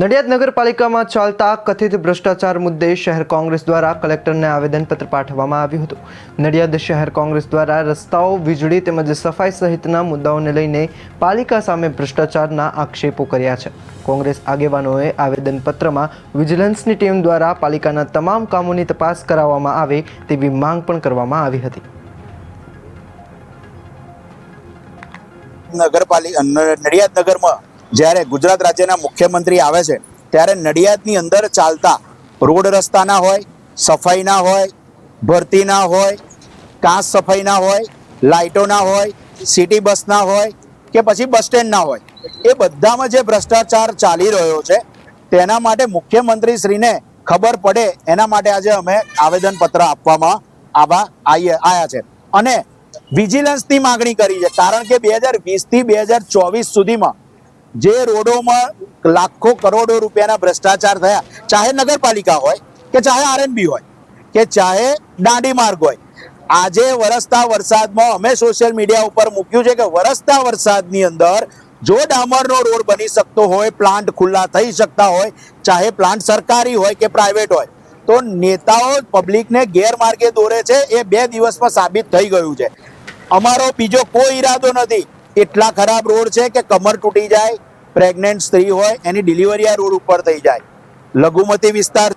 નડિયાદ નગરપાલિકામાં ચાલતા કથિત ભ્રષ્ટાચાર મુદ્દે શહેર કોંગ્રેસ દ્વારા કલેક્ટરને આવેદનપત્ર પાઠવવામાં આવ્યું હતું. નડિયાદ શહેર કોંગ્રેસ દ્વારા રસ્તાઓ વીજળી તેમજ સફાઈ સહિતના મુદ્દાઓને લઈને પાલિકા સામે ભ્રષ્ટાચારના આક્ષેપો કર્યા છે. કોંગ્રેસ આગેવાનોએ આવેદનપત્રમાં વિજિલન્સની ટીમ દ્વારા પાલિકાના તમામ કામોની તપાસ કરાવવામાં આવે તેવી માંગ પણ કરવામાં આવી હતી. નગરપાલિકા નડિયાદ નગરમાં જ્યારે ગુજરાત રાજ્યના મુખ્યમંત્રી આવે છે, ત્યારે નડિયાદની અંદર ચાલતા રોડ રસ્તાના હોય, સફાઈના હોય, ભરતીના હોય કાંસ સફાઈના હોય, લાઇટોના હોય, સિટી બસના હોય કે પછી બસ સ્ટેન્ડના હોય, એ બધામાં જે ભ્રષ્ટાચાર ચાલી રહ્યો છે, તેના માટે મુખ્યમંત્રી શ્રીને ખબર પડે, એના માટે આજે અમે આવેદનપત્ર આપવામાં આવા આવીએ આવ્યા છે. અને વિજિલન્સની માગણી કરી છે, કારણ કે બે હજાર વીસથી બે હજાર ચોવીસ સુધીમાં જે રોડોમાં લાખો કરોડો રૂપિયાના ભ્રષ્ટાચાર થયા, ચાહે નગરપાલિકા હોય કે ચાહે આરએનબી હોય, કે ચાહે દાંડી માર્ગ હોય, આજે વરસતા વરસાદમાં અમે સોશિયલ મીડિયા ઉપર મૂક્યું છે કે વરસતા વરસાદની અંદર જો ડામરનો રોડ બની શકતો હોય પ્લાન્ટ ખુલ્લા થઈ શકતા હોય, ચાહે પ્લાન્ટ સરકારી હોય કે પ્રાઇવેટ હોય, તો નેતાઓ પબ્લિકને ગેરમાર્ગે દોરે છે, એ બે દિવસમાં સાબિત થઈ ગયું છે. અમારો બીજો કોઈ ઈરાદો નથી. એટલા ખરાબ રોડ છે કે કમર તૂટી જાય પ્રેગ્નેન્ટ સ્ત્રી હોય, એની ડિલિવરી આ રોડ ઉપર થઈ જાય. લઘુમતી વિસ્તાર